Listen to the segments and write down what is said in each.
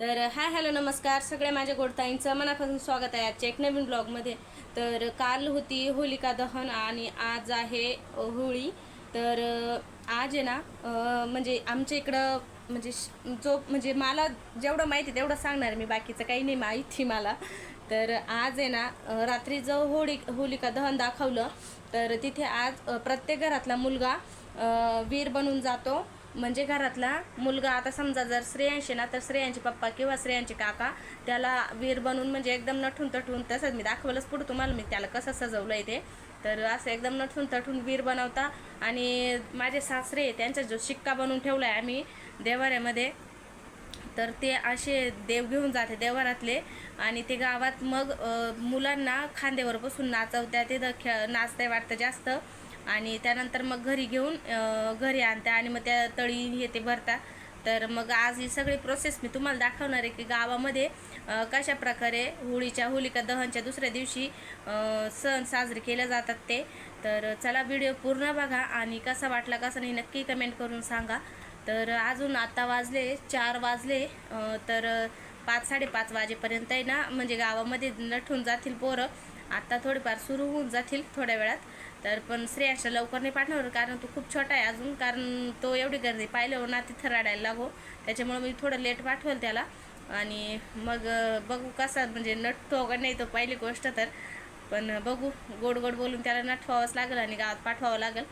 तर hi hello नमस्कार. सगळ्या माझ्या गोडताईंचं मनापासून स्वागत आहे आजच्या एक नवीन ब्लॉगमध्ये. तर काल होती होलिका दहन आणि आज आहे होळी. तर आज आहे ना म्हणजे आमच्या इकडं म्हणजे श- जो म्हणजे मला जेवढं माहिती आहे तेवढं सांगणार मी बाकीचं काही नाही माहिती मला. तर आज आहे ना रात्री जो होळी होलिका दहन दाखवलं तर तिथे आज प्रत्येक घरातला मुलगा वीर बनून जातो. म्हणजे घरातला मुलगा आता समजा जर श्रेयांशी ना तर श्रेयांचे पप्पा किंवा श्रेयांचे काका त्याला वीर बनवून म्हणजे एकदम नठून तठून तसंच मी दाखवलंच पुढं तुम्हाला मी त्याला कसं सजवलं आहे ते. तर असं एकदम नठून तठून वीर बनवता. आणि माझे सासरे त्यांचा जो शिक्का बनवून ठेवला आहे आम्ही देवाऱ्यामध्ये तर ते असे देव घेऊन जाते देवारातले आणि ते गावात मग मुलांना खांद्यावर बसून नाचवत्या ते खेळ नाचते वाटतं जास्त. आणि त्यानंतर मग घरी घेऊन घरी आणता आणि मग त्या तळी हे ते भरता. तर मग आज ही सगळी प्रोसेस मी तुम्हाला दाखवणार आहे की गावामध्ये कशा प्रकारे होळीच्या होलिका दहनच्या दुसऱ्या दिवशी सण साजरे केले जातात ते. तर चला व्हिडिओ पूर्ण बघा आणि कसा वाटला कसा नाही नक्की कमेंट करून सांगा. तर अजून आता वाजले चार वाजले तर पाच साडेपाच वाजेपर्यंत आहे ना म्हणजे गावामध्ये नठून जातील पोरं. आत्ता थोडेफार सुरू होऊन जातील थोड्या वेळात. तर पण श्रेयाशला लवकर नाही पाठवणार कारण तो खूप छोटा आहे अजून कारण तो एवढी गर्दी पाहिलं ना तिथं थराडायला लागो. त्याच्यामुळे मी थोडं लेट पाठवेल त्याला. आणि मग बघू कसा म्हणजे नटतो का नाही तो पहिली गोष्ट तर. पण बघू गोड गोड बोलून त्याला नटवावंच लागेल आणि गावात पाठवावं लागेल.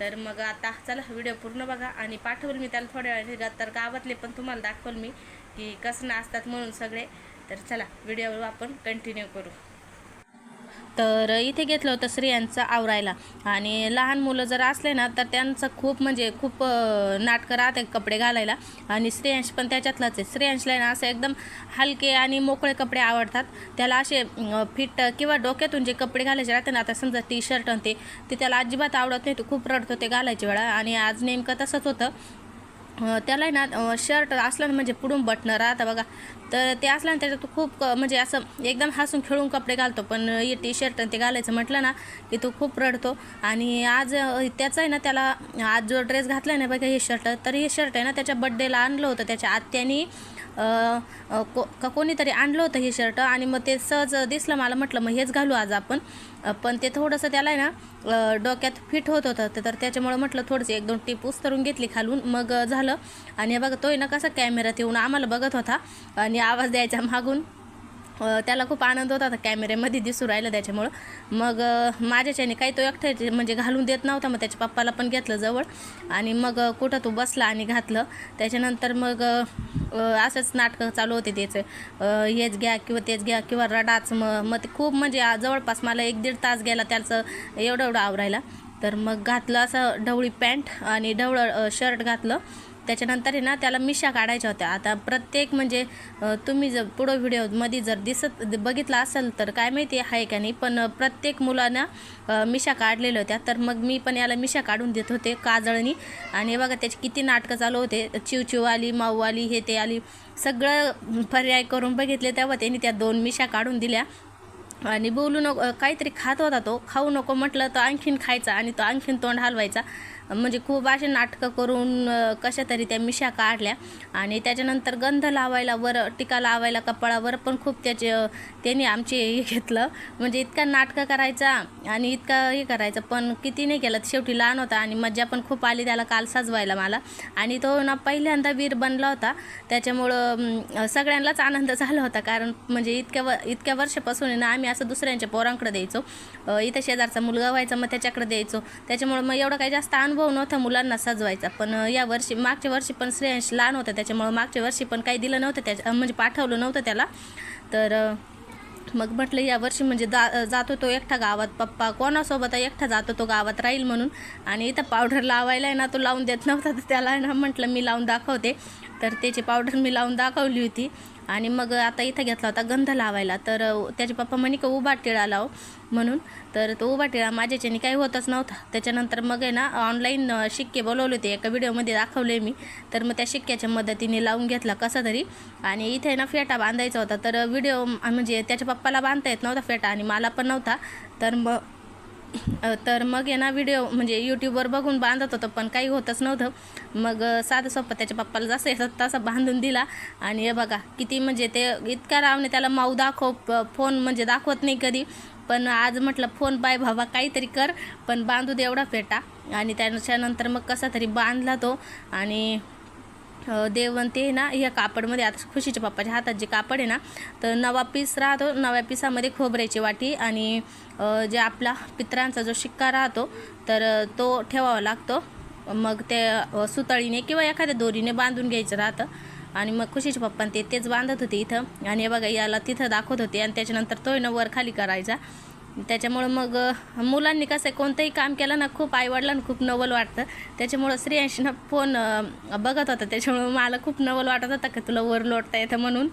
तर मग आता चला व्हिडिओ पूर्ण बघा. आणि पाठवेल मी त्याला थोड्या वेळाने तर गावातले पण तुम्हाला दाखवेल मी की कसं नाचतात म्हणून सगळे. तर चला व्हिडिओ आपण कंटिन्यू करू. तर इथे घेतलं होतं स्त्रियांचं आवरायला. आणि लहान मुलं जर असले ना तर त्यांचं खूप म्हणजे खूप नाटकं राहते कपडे घालायला. आणि स्त्रियांश पण त्याच्यातलाच आहे. स्त्रियांशला ना असं एकदम हलके आणि मोकळे कपडे आवडतात. त्याला असे फिट किंवा डोक्यातून जे कपडे घालायचे राहते ना आता समजा टी शर्ट आणते ते ते त्याला अजिबात आवडत नाही. तो खूप रडतो ते घालायच्या वेळा. आणि आज नेमकं तसंच होतं. त्याला आहे ना शर्ट असला ना म्हणजे पुढून बटणं राहतं बघा. तर ते असलं ना त्याच्यात खूप म्हणजे असं एकदम हसून खेळून कपडे घालतो पण हे टी शर्ट ते घालायचं म्हटलं ना की तो खूप रडतो. आणि आज त्याचा आहे ना त्याला आज जो ड्रेस घातला आहे ना बघा हे शर्ट तर हे शर्ट आहे ना त्याच्या बड्डेला आणलं होतं त्याच्या आत्यानी. को का कोणीतरी आणलं होतं हे शर्ट आणि मग ते सहज दिसलं मला म्हटलं मग हेच घालू आज आपण. पण ते थोडंसं त्याला आहे ना डोक्यात फिट होत होतं. तर त्याच्यामुळं म्हटलं थोडंसं एक दोन टीप उस्तरून घेतली खालून. मग झालं. आणि बघा तोय ना कसा कॅमेऱ्यात येऊन आम्हाला बघत होता. आणि आवाज द्यायचा मागून. त्याला खूप आनंद होता कॅमेऱ्यामध्ये दिसू राहिलं त्याच्यामुळं. मग माझ्याच्याने काही तो एकटा म्हणजे घालून देत नव्हता मग त्याच्या पप्पाला पण घेतलं जवळ. आणि मग कुठं तो बसला आणि घातलं. त्याच्यानंतर मग असंच नाटकं चालू होते त्याचं. हेच घ्या किंवा तेच घ्या किंवा रडाच मग मग ते खूप म्हणजे जवळपास मला एक दीड तास गेला त्याचं एवढं एवढं आवरायला. तर मग घातलं असं ढवळी पॅन्ट आणि ढवळं शर्ट घातलं. त्याच्यानंतर आहे ना त्याला मिशा काढायच्या होत्या. आता प्रत्येक म्हणजे तुम्ही जर पुढं व्हिडिओमध्ये जर दिसत बघितलं असेल तर काय माहिती आहे का नाही पण प्रत्येक मुलांना मिशा काढलेल्या होत्या. तर मग मी पण याला मिशा काढून देत होते काजळनी आणि बघा त्याची किती नाटकं चालू होते. चिवचिव आली माऊ आली हे ते आली. सगळं पर्याय करून बघितले तेव्हा त्यांनी त्या दोन मिशा काढून दिल्या. आणि बोलू नको काहीतरी खात होता तो. खाऊ नको म्हटलं तर आणखीन खायचा आणि तो आणखीन तोंड हलवायचा. म्हणजे खूप असे नाटकं करून कशा तरी त्या मिशा काढल्या. आणि त्याच्यानंतर गंध लावायला वर टिका लावायला कपाळावर पण खूप त्याचे त्याने त्यांनी आमचे हे घेतलं. म्हणजे इतका नाटकं करायचा आणि इतका हे करायचं पण किती नाही केलं. शेवटी लहान होता आणि मज्जा पण खूप आली त्याला काल साजवायला मला. आणि तो ना पहिल्यांदा वीर बनला होता. त्याच्यामुळं सगळ्यांनाच आनंद झाला होता. कारण म्हणजे इतक्या व इतक्या वर्षापासून आहे ना आम्ही असं दुसऱ्यांच्या पोरांकडे द्यायचो. इथं शेजारचा मुलगा व्हायचा मग त्याच्याकडे द्यायचो. त्याच्यामुळं मग एवढं काही जास्त अनुभव नव्हता मुलांना सजवायचा. पण या वर्षी मागच्या वर्षी पण श्रेयांश लहान होता त्याच्यामुळं मागच्या वर्षी पण काही दिलं नव्हतं त्याच्या म्हणजे पाठवलं नव्हतं त्याला. तर मग म्हटलं या वर्षी म्हणजे जा जातो तो एकटा गावात पप्पा कोणासोबत एकटा जातो तो गावात राहील म्हणून. आणि इथं पावडर लावायला आहे ना तो लावून देत नव्हता तर त्याला आहे ना म्हटलं मी लावून दाखवते. तर त्याची पावडर मी लावून दाखवली होती. आणि मग आता इथं घेतला होता गंध लावायला. तर त्याचे पप्पा म्हणे का उभा टिळा लाव. म्हणून तर तो उभा टिळा माझ्याच्याने काही होतच नव्हता. त्याच्यानंतर मग आहे ना ऑनलाईन शिक्के बोलवले होते. एका व्हिडिओमध्ये दाखवले मी. तर मग त्या शिक्क्याच्या मदतीने लावून घेतला कसा तरी. आणि इथे ना फेटा बांधायचा होता. तर व्हिडिओ म्हणजे त्याच्या पप्पाला बांधता येत नव्हता फेटा आणि मला पण नव्हता. तर मग तर मग आहे ना व्हिडिओ म्हणजे यूट्यूबवर बघून बांधत होतं पण काही होतच नव्हतं. मग साधं सोपं त्याच्या पप्पाला जसं येतात तसं बांधून दिला. आणि हे बघा किती म्हणजे ते इतका रावने त्याला माऊ दाखव फोन म्हणजे दाखवत नाही कधी. पण आज म्हटलं फोन पाय भावा काहीतरी कर. पण बांधू दे एवढा फेटा. आणि त्याच्यानंतर मग कसा तरी बांधला तो. आणि देवंती आहे ना ह्या कापडमध्ये आता खुशीच्या पप्पाच्या हातात जे कापड आहे ना तर नवा पीस राहतो. नव्या पिसामध्ये खोबऱ्याची वाटी आणि जे आपला पित्रांचा जो शिक्का राहतो तर तो ठेवावा लागतो. मग ते सुतळीने किंवा एखाद्या दोरीने बांधून घ्यायचं राहतं. आणि मग खुशीच्या पप्पा ते तेच बांधत होते इथं. आणि बघा याला तिथं दाखवत होते आणि त्याच्यानंतर तो आहे ना वर खाली करायचा. त्याच्यामुळं मग मुलांनी कसं आहे कोणतंही काम केलं ना खूप आईवडिलांना खूप नवल वाटतं. त्याच्यामुळं श्रेयांशनं फोन बघत होता. त्याच्यामुळं मला खूप नवल वाटत होतं की तुला वर लोटता येतं म्हणून.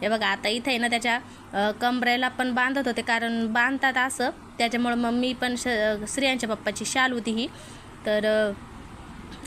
हे बघा आता इथं आहे ना त्याच्या कमरेला पण बांधत होते. कारण बांधतात असं. त्याच्यामुळं मग मी पण श श्रेयांच्या पप्पाची शाल होती ही. तर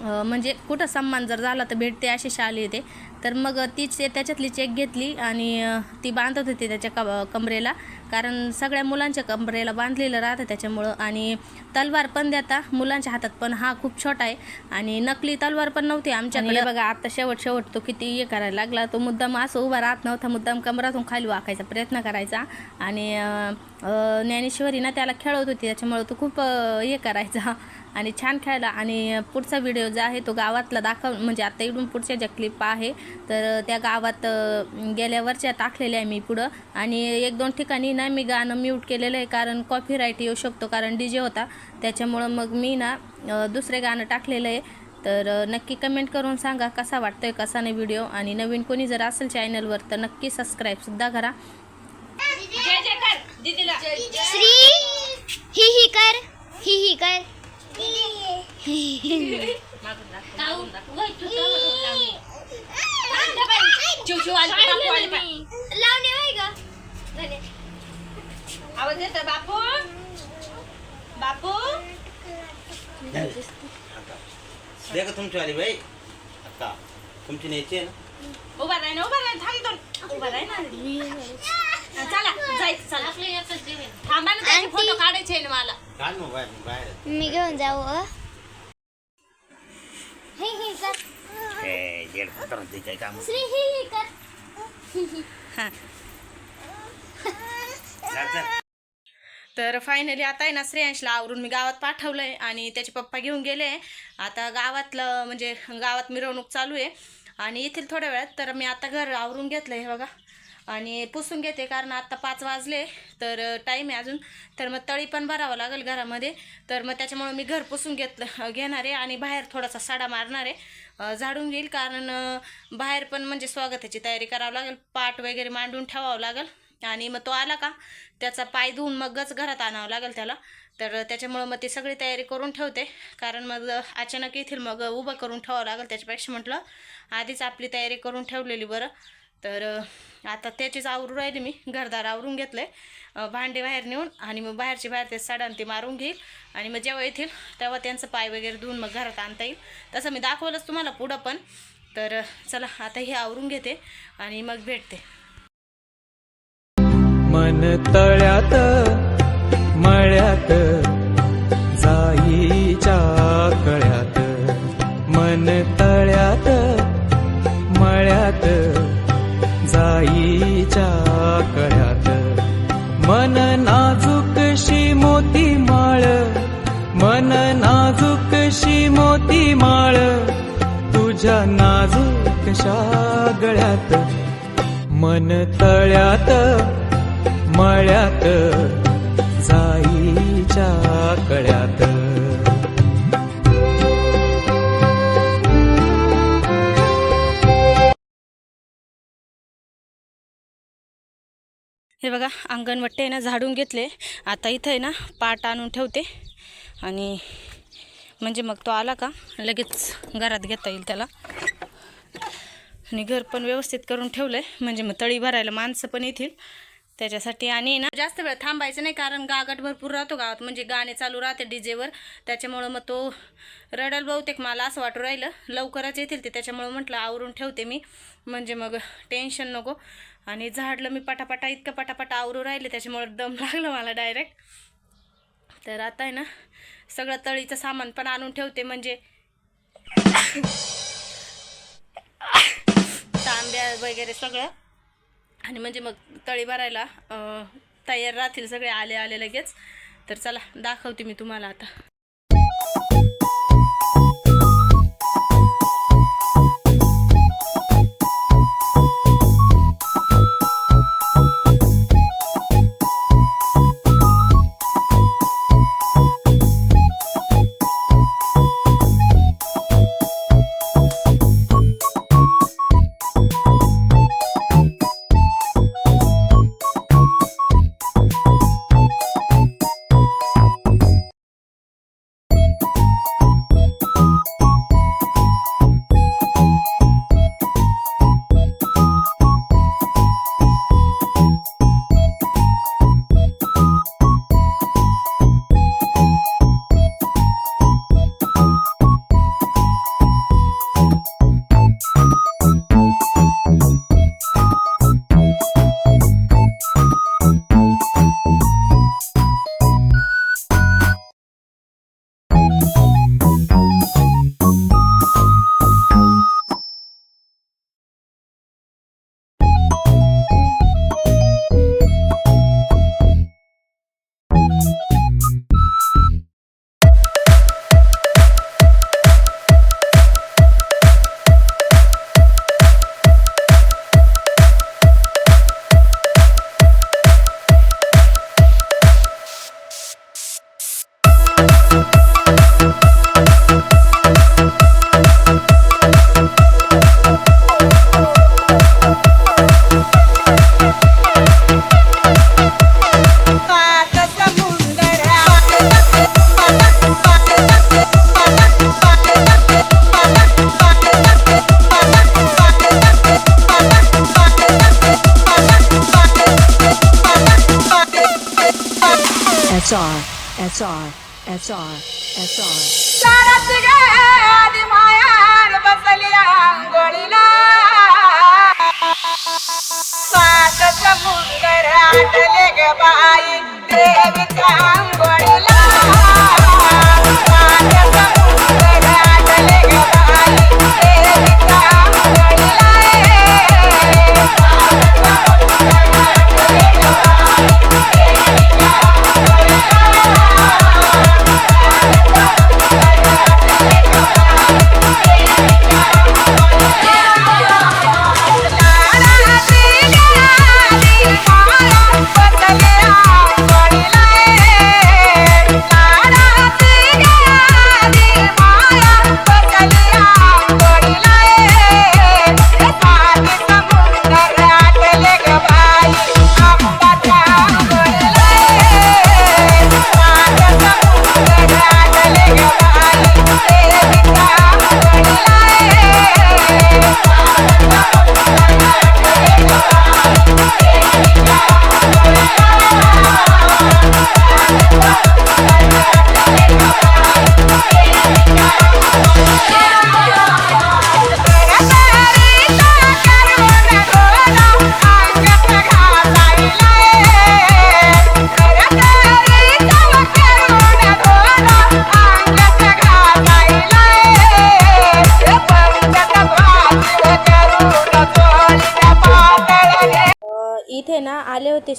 म्हणजे कुठं सन्मान जर झाला तर भेटते अशी शाल येते. तर मग तीच त्याच्यातली चेक घेतली आणि ती बांधत होती त्याच्या क कमरेला. कारण सगळ्या मुलांच्या कमरेला बांधलेलं राहतं त्याच्यामुळं. आणि तलवार पण देता मुलांच्या हातात पण हा खूप छोटा आहे. आणि नकली तलवार पण नव्हती आमच्याकडे. बघा आता शेवट शेवट तो किती हे करायला लागला. तो मुद्दाम असं उभा राहत नव्हता. मुद्दाम कमरातून खाली वाकायचा प्रयत्न करायचा. आणि ज्ञानेश्वरी ना त्याला खेळवत होती. त्याच्यामुळं तो खूप हे करायचा. आणि छान खेळला. आणि पुढचा व्हिडिओ जो आहे तो गावातला दाखव म्हणजे आता इकडून पुढच्या ज्या क्लिप आहे तर त्या गावात गेल्यावरच्या टाकलेल्या आहे मी पुढं. आणि एक दोन ठिकाणी ना मी गाणं म्यूट केलेलं आहे कारण कॉपीराईट येऊ शकतो कारण डी जे होता. त्याच्यामुळं मग मी ना दुसरे गाणं टाकलेलं आहे. तर नक्की कमेंट करून सांगा कसा वाटतोय कसा नाही व्हिडिओ आणि नवीन कोणी जर असेल चॅनलवर तर नक्की सबस्क्राईबसुद्धा करा. श्री ही ही कर ही ही कर. आवाज येतोय बापू बापू दे तुमची आली बाई आता तुमची न्यायची आहे ना? उभा राही ना उभा राही थांब उभा राही ना। चला जायचं चला। थांबा ना त्याचे फोटो काढायचे आहे ना मला. काढ बाहेर मी घेऊन जाऊ अ? ही ही कर. हे येड खातर ते काय काम. श्री ही ही कर. हां. चल, चल. तर फायनली आता आहे ना श्रेयांशला आवरून मी गावात पाठवलं आहे आणि त्याचे पप्पा घेऊन गेले. आता गावातलं म्हणजे गावात मिरवणूक चालू आहे. आणि येथील थोड्या वेळात तर मी आता घर आवरून घेतलं आहे बघा. आणि पुसून घेते कारण आत्ता पाच वाजले तर टाईम आहे अजून. तर मग तळी पण भरावं लागेल घरामध्ये. तर मग त्याच्यामुळं मी घर पुसून घेतलं घेणार आहे आणि बाहेर थोडासा साडा मारणार आहे. झाडून घेईल कारण बाहेर पण म्हणजे स्वागताची तयारी करावं लागेल. पाट वगैरे मांडून ठेवावं लागेल. आणि मग तो आला का त्याचा पाय धुवून मगच घरात आणावं लागेल त्याला. तर त्याच्यामुळं मग ती सगळी तयारी करून ठेवते. कारण मग अचानक येथील मग उभं करून ठेवावं लागेल त्याच्यापेक्षा म्हटलं आधीच आपली तयारी करून ठेवलेली बरं. तर आता त्याचीच आवरून राहिली मी. घरदार आवरून घेतलं आहे भांडे बाहेर नेऊन आणि मग बाहेरची बाहेर ते साडा ते मारून घेईल. आणि मग जेव्हा येतील तेव्हा त्यांचं पाय वगैरे धुवून मग घरात आणता येईल. तसं मी दाखवलंच तुम्हाला पुढं पण. तर चला आता हे आवरून घेते आणि मग भेटते. मन तळ्यात मळ्यात मन नाजूकशी मोती माळ. मन नाजूकशी मोती माळ. तुझ्या नाजूक गळ्यात मन तळ्यात मळ्यात. हे बघा अंगणवट्टे आहे ना झाडून घेतले. आता इथं आहे ना पाट आणून ठेवते. आणि म्हणजे मग तो आला का लगेच घरात घेता येईल त्याला. आणि घर पण व्यवस्थित करून ठेवलं आहे म्हणजे मग तळी भरायला माणसं पण येतील. त्याच्यासाठी आणि ना जास्त वेळ थांबायचं नाही कारण गागाट भरपूर राहतो गावात. म्हणजे गाणे चालू राहते डीजेवर. त्याच्यामुळं मग तो रडल बहुतेक मला असं वाटू राहिलं. लवकरच येतील ते त्याच्यामुळं म्हटलं आवरून ठेवते मी. म्हणजे मग टेन्शन नको. आणि झाडलं मी पटापटा इतकं पटापटा आवरू राहिले त्याच्यामुळं दम लागलं मला डायरेक्ट तर आता आहे ना सगळं तळीचं सामान पण आणून ठेवते म्हणजे तांब्या वगैरे सगळं. आणि म्हणजे मग तळी भरायला तयार राहतील सगळे आले आले लगेच. तर चला दाखवते मी तुम्हाला आता. SR, SR, SR. சரத்துகே அதிமாயார் பசலியாங்கொழிலா சாகச முங்கராட்டலெக பாயி தேவி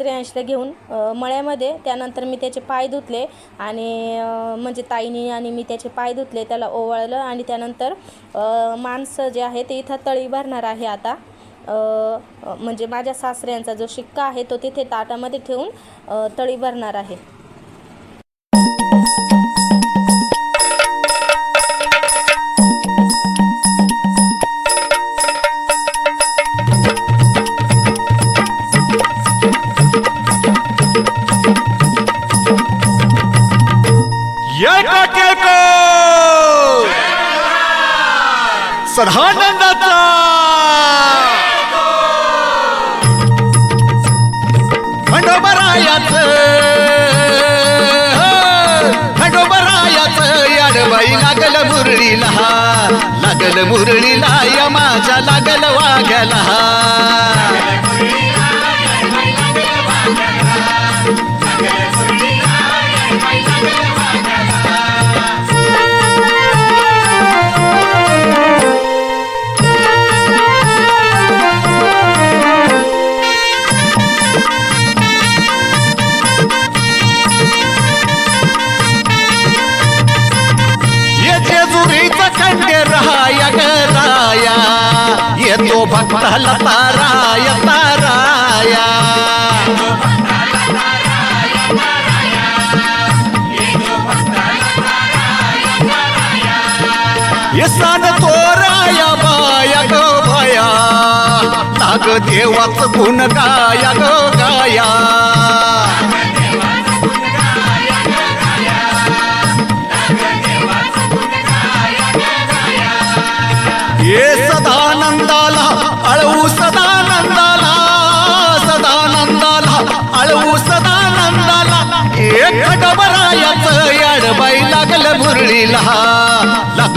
श्रेयांशला घेऊन मळ्यामध्ये. त्यानंतर मी त्याचे पाय धुतले आणि म्हणजे ताईनी आणि मी त्याचे पाय धुतले त्याला ओवाळलं आणि त्यानंतर माणसं जे आहे ते इथं तळी भरणार आहे आता. म्हणजे माझ्या सासऱ्यांचा जो शिक्का आहे तो तिथे ताटामध्ये ठेवून तळी भरणार आहे. सदानंदाचा खंडोबरायाच हो, खंडोबरायाच याडबाई लागल मुरळीला. लागल मुरळीला या माझ्या लागल वाघ्याला. Yeah. भक्ताला ताराय ताराया। यसान तोराया बाया ग भया। नाग देवाच गुण गाया ग गाया।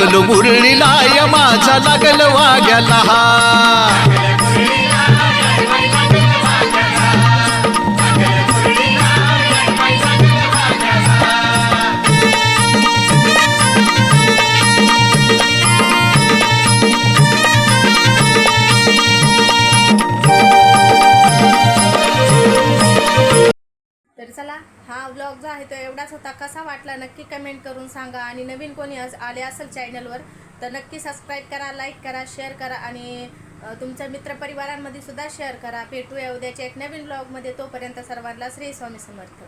लागल मुरळीला या माझ्या लागल वाग्याला. हा होता कसा वाटला नक्की कमेंट करून सांगा. आणि नवीन कोणी आले असेल चॅनलवर तर नक्की सबस्क्राईब करा लाईक करा शेअर करा आणि तुमच्या मित्रपरिवारांमध्ये सुद्धा शेअर करा. भेटूया उद्याच्या एक नवीन ब्लॉगमध्ये तोपर्यंत सर्वांना श्री स्वामी समर्थ.